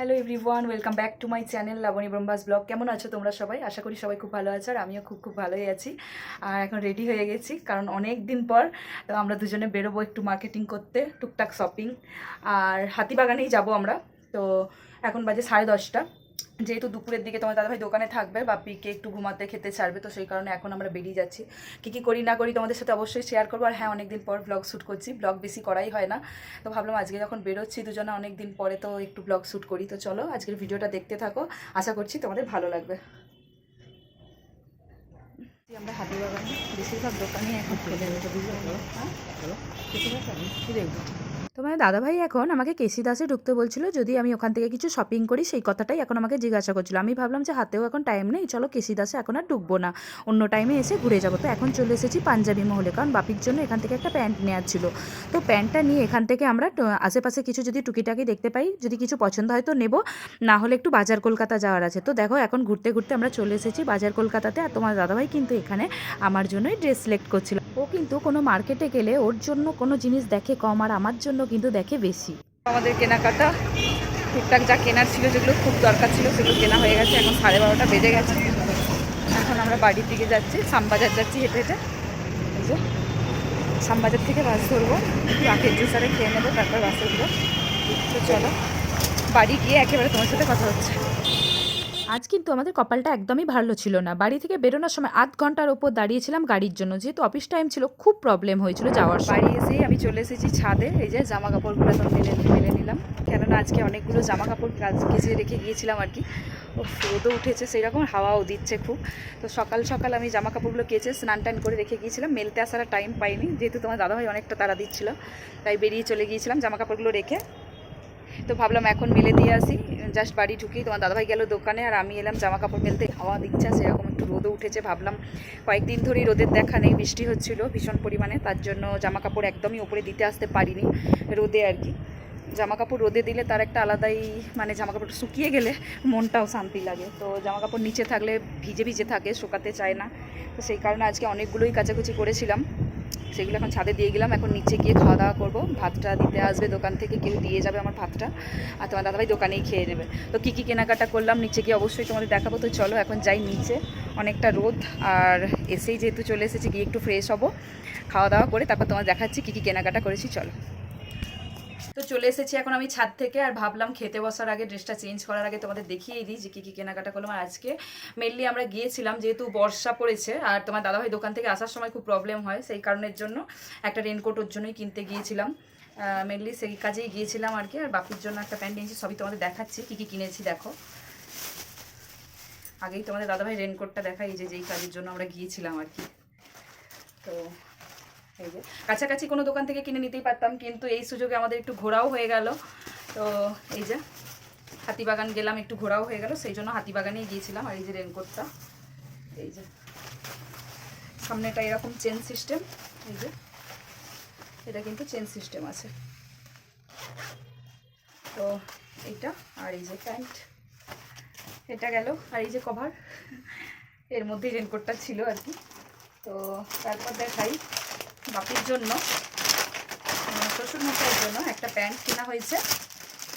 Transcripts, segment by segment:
Hello everyone welcome back to my channel Labani Brahma's blog কেমন আছো তোমরা সবাই? আশা করি সবাই খুব ভালো আছো আর আমিও খুব খুব ভালোই আছি। আর এখন রেডি হয়ে গেছি, কারণ অনেক দিন পর, তো আমরা দুজনে বেরোবো একটু মার্কেটিং করতে, টুকটাক শপিং আর হাতিবাগানেই যাব আমরা, তো এখন বাজে সাড়ে দশটা। যেহেতু দুপুরের দিকে তোমার দাদাভাই দোকানে থাকবে বাপিকে একটু ঘুমাতে খেতে ছাড়বে তো সেই কারণে এখন আমরা বেরিয়ে যাচ্ছি। কী কী করি না করি তোমাদের সাথে অবশ্যই শেয়ার করব। আর হ্যাঁ অনেকদিন পর ব্লগ শ্যুট করছি। ব্লগ বেশি করাই হয় না। তো ভাবলাম আজকে যখন বেরোচ্ছি দুজনে অনেক দিন পরে তো একটু ব্লগ শ্যুট করি। তো চলো আজকের ভিডিওটা দেখতে থাকো। আশা করছি তোমাদের ভালো লাগবে। আমরা হাতি বাগানে বেশিরভাগ দোকানই এখন খুলে। হ্যাঁ? তোমার দাদাভাই এখন আমাকে কেসি দাসে ঢুকতে বলছিল, যদি আমি ওখান থেকে কিছু শপিং করি, সেই কথাটাই এখন আমাকে জিজ্ঞাসা করছিল। আমি ভাবলাম যে হাতেও এখন টাইম নেই, চলো কেসি দাসে এখন আর ঢুকবো না। অন্য টাইমে এসে ঘুরে যাব। তো এখন চলে এসেছি পাঞ্জাবি মহলে, কারণ বাপির জন্য এখান থেকে একটা প্যান্ট নেওয়ার ছিল। তো প্যান্টটা নিয়ে এখান থেকে আমরা আশেপাশে কিছু যদি টুকিটাকি দেখতে পাই, যদি কিছু পছন্দ হয় তো নেব। না হলে একটু বাজার কলকাতা যাওয়ার আছে। তো দেখো এখন ঘুরতে ঘুরতে আমরা চলে এসেছি বাজার কলকাতাতে, আর তোমার দাদাভাই কিন্তু এখানে আমার জন্যই ড্রেস সিলেক্ট করছিল। ও কিন্তু কোনো মার্কেটে গেলে ওর জন্য কোনো জিনিস দেখে কম, আর আমার জন্য কিন্তু দেখে বেশি। আমাদের কেনাকাটা টুকটাক যা কেনার ছিল, যেগুলো খুব দরকার ছিল, সেগুলো কেনা হয়ে গেছে। এখন সাড়ে বারোটা বেজে গেছে। এখন আমরা বাড়ির দিকে যাচ্ছি, শ্যামবাজার যাচ্ছি হেঁটে হেঁটে। এই থেকে বাস ধরবো আখের জুসারে খেয়ে নেব, তারপর বাসে উঠবো। তো চলো, বাড়ি গিয়ে একেবারে তোমার সাথে কথা হচ্ছে। আজ কিন্তু আমাদের কপালটা একদমই ভালো ছিল না। বাড়ি থেকে বেরোনোর সময় আধ ঘণ্টার ওপর দাঁড়িয়েছিলাম গাড়ির জন্য। যেহেতু অফিস টাইম ছিল খুব প্রবলেম হয়েছিল যাওয়ার বাড়ি এসেই আমি চলে এসেছি ছাদে। এই যে জামা কাপড়গুলো তো মেলে মেলে নিলাম। কেননা আজকে অনেকগুলো জামা কাপড় কাজ রেখে গিয়েছিলাম আর কি। ও রোদও উঠেছে সেই রকম হাওয়াও দিচ্ছে খুব। তো সকাল সকাল আমি জামা কাপড়গুলো কেচে স্নান টান করে রেখে গিয়েছিলাম। মেলতে আসার টাইম পাইনি। যেহেতু তোমার দাদাভাই অনেকটা তাড়া দিচ্ছিল তাই বেরিয়ে চলে গিয়েছিলাম জামা কাপড়গুলো রেখে। তো ভাবলাম এখন মেলে দিয়ে আসি। জাস্ট বাড়ি ঢুকি তোমার দাদাভাই গেল দোকানে আর আমি এলাম জামা কাপড় মেলতে। হাওয়া দিচ্ছে সেরকম একটু রোদও উঠেছে, ভাবলাম কয়েকদিন ধরেই রোদের দেখা নেই, বৃষ্টি হচ্ছিল ভীষণ পরিমাণে, তার জন্য জামা কাপড় একদমই ওপরে দিতে আসতে পারিনি রোদে আর কি। জামা কাপড় রোদে দিলে তার একটা আলাদাই মানে জামা কাপড় শুকিয়ে গেলে মনটাও শান্তি লাগে। তো জামা কাপড় নিচে থাকলে ভিজে ভিজে থাকে, শুকাতে চায় না। তো সেই কারণে আজকে অনেকগুলোই কাচাকুচি করেছিলাম। সেগুলো এখন ছাদে দিয়ে গেলাম, এখন নিচে গিয়ে খাওয়া দাওয়া করব। ভাতটা দিতে আসবে দোকান থেকে, কেউ দিয়ে যাবে আমার ভাতটা। আর তোমার দাদাভাই দোকানেই খেয়ে নেবে। তো কী কী কেনাকাটা করলাম, নিচে গিয়ে অবশ্যই তোমাদের দেখাবো। তো চলো এখন যাই নিচে। অনেকটা রোদ, আর এসেই যেহেতু চলে এসেছি, গিয়ে একটু ফ্রেশ হব। খাওয়া দাওয়া করে তারপর তোমার দেখাচ্ছি কী কী কেনাকাটা করেছি, চলো। তো চলে এসেছি এখন আমি ছাদ থেকে আর ভাবলাম খেতে বসার আগে ড্রেসটা চেঞ্জ করার আগে তোমাদের দেখিয়ে দিই যে কী কী কেনাকাটা করলাম। আর আজকে মেনলি আমরা গিয়েছিলাম যেহেতু বর্ষা পড়েছে আর তোমার দাদাভাই দোকান থেকে আসার সময় খুব প্রবলেম হয়, সেই কারণের জন্য একটা রেনকোট ওর জন্যই কিনতে গিয়েছিলাম। মেনলি সেই কাজেই গিয়েছিলাম আর কি। আর বাপির জন্য একটা প্যান্ট নিয়েছি সবই তোমাদের দেখাচ্ছি, কী কী কিনেছি দেখো। আগেই তোমাদের দাদাভাই রেনকোটটা দেখাই যে যেই কাজের জন্য আমরা গিয়েছিলাম আর কি। তো এই যে, কাছাকাছি কোনো দোকান থেকে কিনে নিতেই পারতাম, কিন্তু এই সুযোগে আমাদের একটু ঘোরাও হয়ে গেল। তো এই যে, হাতিবাগান গেলাম, একটু ঘোরাও হয়ে গেল, সেই জন্য হাতিবাগানেই গিয়েছিলাম, আর এই যে রেনকোটটা, এই যে। সামনেটা এরকম চেন সিস্টেম এই যে, এটা কিন্তু চেন সিস্টেম আছে। তো এইটা, আর এই যে প্যান্ট, এটা গেল, আর এই যে কভার, এর মধ্যেই রেনকোটটা ছিল আর কি। তো তারপর দেখাই বাপির জন্য শ্বশুর মশাইয়ের জন্য একটা প্যান্ট কেনা হয়েছে।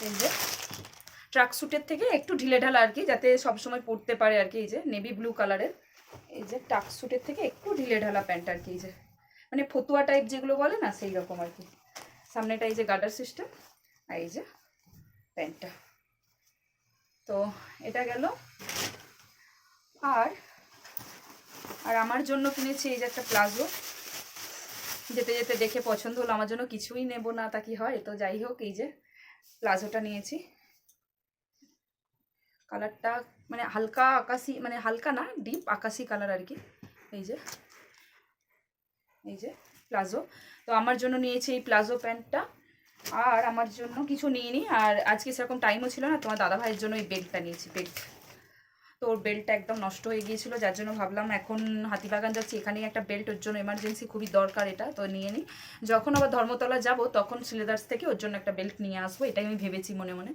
এই যে, ট্রাক স্যুটের থেকে একটু ঢিলে ঢালা আর কি, যাতে সবসময় পরতে পারে আর কি, এই যে নেভি ব্লু কালারের। এই যে টাক স্যুটের থেকে একটু ঢিলে ঢালা প্যান্ট আর কি, এই যে। মানে ফতুয়া টাইপ যেগুলো বলে না, সেই রকম আর কি। সামনেটা এই যে গার্ডার সিস্টেম, আর এই যে প্যান্টটা। তো এটা গেল। আর আর আমার জন্য কিনেছি এই যে একটা প্লাজো। যেতে যেতে দেখে পছন্দ হলো। আমার জন্য কিছুই নেব না, তা কি হয়? তো যাই হোক, এই যে প্লাজোটা নিয়েছি। কালারটা মানে হালকা আকাশি মানে হালকা না, ডিপ আকাশি কালার আর কি। এই যে এই যে প্লাজো। তো আমার জন্য নিয়েছি এই প্লাজো প্যান্টটা। আর আমার জন্য কিছু নিইনি। আর আজকে সেরকম টাইমও ছিল না, তোমার দাদা ভাইয়ের জন্য এই বেল্টটা নিয়েছি বেল্ট তো ওর বেল্টটা একদম নষ্ট হয়ে গিয়েছিল, যার জন্য ভাবলাম এখন হাতিবাগান যাচ্ছি। এখানেই একটা বেল্ট ওর জন্য এমার্জেন্সি খুবই দরকার এটা, তো নিয়ে নিই যখন আবার ধর্মতলা যাব, তখন সিলেদার্স থেকে ওর জন্য একটা বেল্ট নিয়ে আসব, এটাই আমি ভেবেছি মনে মনে।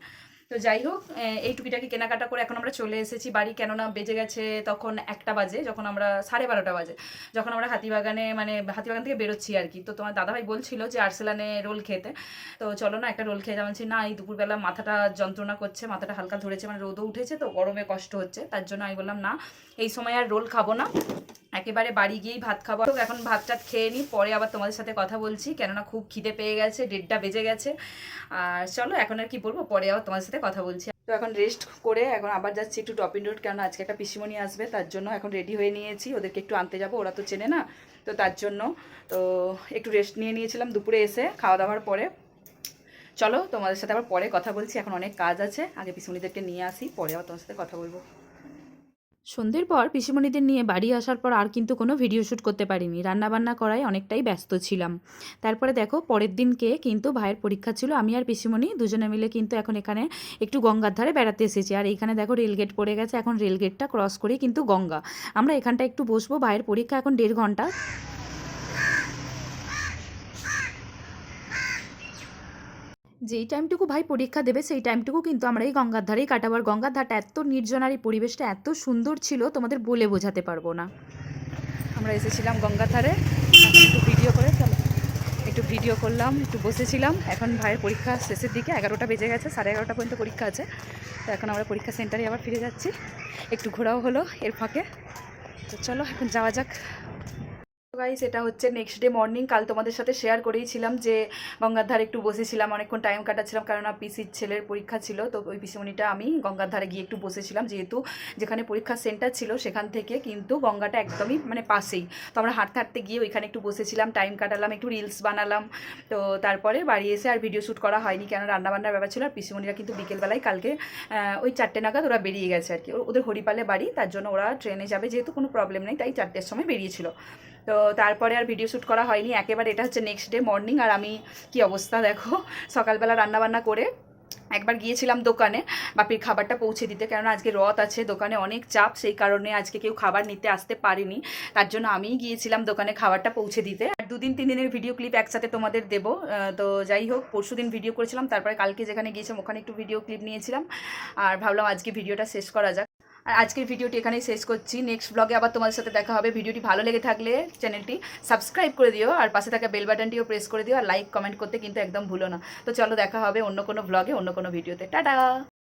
তো যাই হোক এই টুকিটাকি কেনাকাটা করে এখন আমরা চলে এসেছি বাড়ি। কেননা বেজে গেছে তখন একটা বাজে, যখন আমরা সাড়ে বারোটা বাজে। যখন আমরা হাতিবাগানে মানে হাতিবাগান থেকে বেরোচ্ছি আর কি। তো তোমার দাদাভাই বলছিল যে আর্সেলানে রোল খেতে। তো চলো না, একটা রোল খেয়ে যাবেন না, এই দুপুরবেলা মাথাটা যন্ত্রণা করছে, মাথাটা হালকা ধরেছে মানে রোদও উঠেছে, তো গরমে কষ্ট হচ্ছে। তার জন্য আমি বললাম, না, এই সময় আর রোল খাব না। একেবারে বাড়ি গিয়েই ভাত খাব। এখন ভাত টাত খেয়ে নিই, পরে আবার তোমাদের সাথে কথা বলছি। কেননা খুব খিদে পেয়ে গেছে ডেটটা বেজে গেছে। আর চলো, এখন আর কি বলব, পরে আবার তোমাদের সাথে কথা বলছি। তো এখন রেস্ট করে এখন আবার যাচ্ছি একটু টপিন রোড কেননা আজকে একটা পিসিমণি আসবে, তার জন্য এখন রেডি হয়ে নিয়েছি। ওদেরকে একটু আনতে যাব, ওরা তো চেনে না, তো তার জন্য। তো একটু রেস্ট নিয়ে নিয়েছিলাম দুপুরে এসে, খাওয়া দাওয়ার পরে। চলো, তোমাদের সাথে আবার পরে কথা বলছি, এখন অনেক কাজ আছে, আগে পিসিমণিদেরকে নিয়ে আসি, পরে আবার তোমার সাথে কথা বলব। সন্ধ্যের পর পিসিমণিদের নিয়ে বাড়ি আসার পর আর কিন্তু কোনো ভিডিও শ্যুট করতে পারিনি। রান্নাবান্না করায় অনেকটাই ব্যস্ত ছিলাম। তারপরে দেখো, পরের দিনকে কিন্তু ভাইয়ের পরীক্ষা ছিল। আমি আর পিসিমণি দুজনে মিলে কিন্তু এখন এখানে একটু গঙ্গার ধারে বেড়াতে এসেছি। আর এইখানে দেখো রেলগেট পড়ে গেছে। এখন রেলগেটটা ক্রস করেই কিন্তু গঙ্গা। আমরা এখানটা একটু বসবো। ভাইয়ের পরীক্ষা এখন দেড় ঘণ্টা। যেই টাইমটুকু ভাই পরীক্ষা দেবে, সেই টাইমটুকু কিন্তু আমরা এই গঙ্গার ধারেই কাটাবার গঙ্গার ধারটা এত নির্জন আর এই পরিবেশটা, এত সুন্দর ছিল, তোমাদের বলে বোঝাতে পারব না। আমরা এসেছিলাম গঙ্গার ধারে। একটু ভিডিও করে একটু ভিডিও করলাম, একটু বসেছিলাম। এখন ভাইয়ের পরীক্ষা শেষের দিকে, এগারোটা বেজে গেছে, সাড়ে এগারোটা পর্যন্ত পরীক্ষা আছে। তো এখন আমরা পরীক্ষা সেন্টারে আবার ফিরে যাচ্ছি। একটু ঘোরাও হলো এর ফাঁকে। তো চলো, এখন যাওয়া যাক। গাইস এটা হচ্ছে নেক্সট ডে মর্নিং কাল তোমাদের সাথে শেয়ার করেইছিলাম যে গঙ্গার ধারে একটু বসেছিলাম, অনেকক্ষণ টাইম কাটাচ্ছিলাম, কারণ পিসির ছেলের পরীক্ষা ছিল, তো ওই পিসিমণিটা আমি গঙ্গার ধারে গিয়ে একটু বসেছিলাম, যেহেতু যেখানে পরীক্ষার সেন্টার ছিল সেখান থেকে কিন্তু গঙ্গাটা একদমই মানে পাশেই। তো আমরা হাঁটতে হাঁটতে গিয়ে ওইখানে একটু বসেছিলাম টাইম কাটালাম, একটু রিলস বানালাম, তো তারপরে বাড়ি এসে আর ভিডিও শ্যুট করা হয়নি, কেন রান্নাবান্নার ব্যাপার ছিল, আর পিসিমণিরা কিন্তু বিকেলবেলায় কালকে ওই চারটে নাগাদ ওরা বেরিয়ে গেছে আর কি। ওদের হরিপালে বাড়ি, তার জন্য ওরা ট্রেনে যাবে, যেহেতু কোনো প্রবলেম নেই, তাই চারটের সময় বেরিয়েছিল। তো তারপরে আর ভিডিও শ্যুট করা হয়নি। একেবারে এটা হচ্ছে নেক্সট ডে মর্নিং আর আমি কি অবস্থা দেখো? সকালবেলা রান্নাবান্না করে একবার গিয়েছিলাম দোকানে, বাপির খাবারটা পৌঁছে দিতে। কেননা আজকে রথ আছে, দোকানে অনেক চাপ, সেই কারণে আজকে কেউ খাবার নিতে আসতে পারেনি। তার জন্য আমিই গিয়েছিলাম দোকানে খাবারটা পৌঁছে দিতে। আর দুদিন, তিন দিনের ভিডিও ক্লিপ একসাথে তোমাদের দেবো। তো যাই হোক, পরশু দিন ভিডিও করেছিলাম, তারপরে কালকে যেখানে গিয়েছিলাম, ওখানে একটু ভিডিও ক্লিপ নিয়েছিলাম। আর ভাবলাম আজকে ভিডিওটা শেষ করা যাক। আর আজকের ভিডিওটি এখানেই শেষ করছি। নেক্সট ব্লগে আবার তোমাদের সাথে দেখা হবে। ভিডিওটি ভালো লেগে থাকলে চ্যানেলটি সাবস্ক্রাইব করে দিও আর পাশে থাকা বেল বাটনটিও প্রেস করে দিও আর লাইক কমেন্ট করতে কিন্তু একদম ভুলো না। তো চলো দেখা হবে অন্য কোনো ব্লগে অন্য কোনো ভিডিওতে টাটা!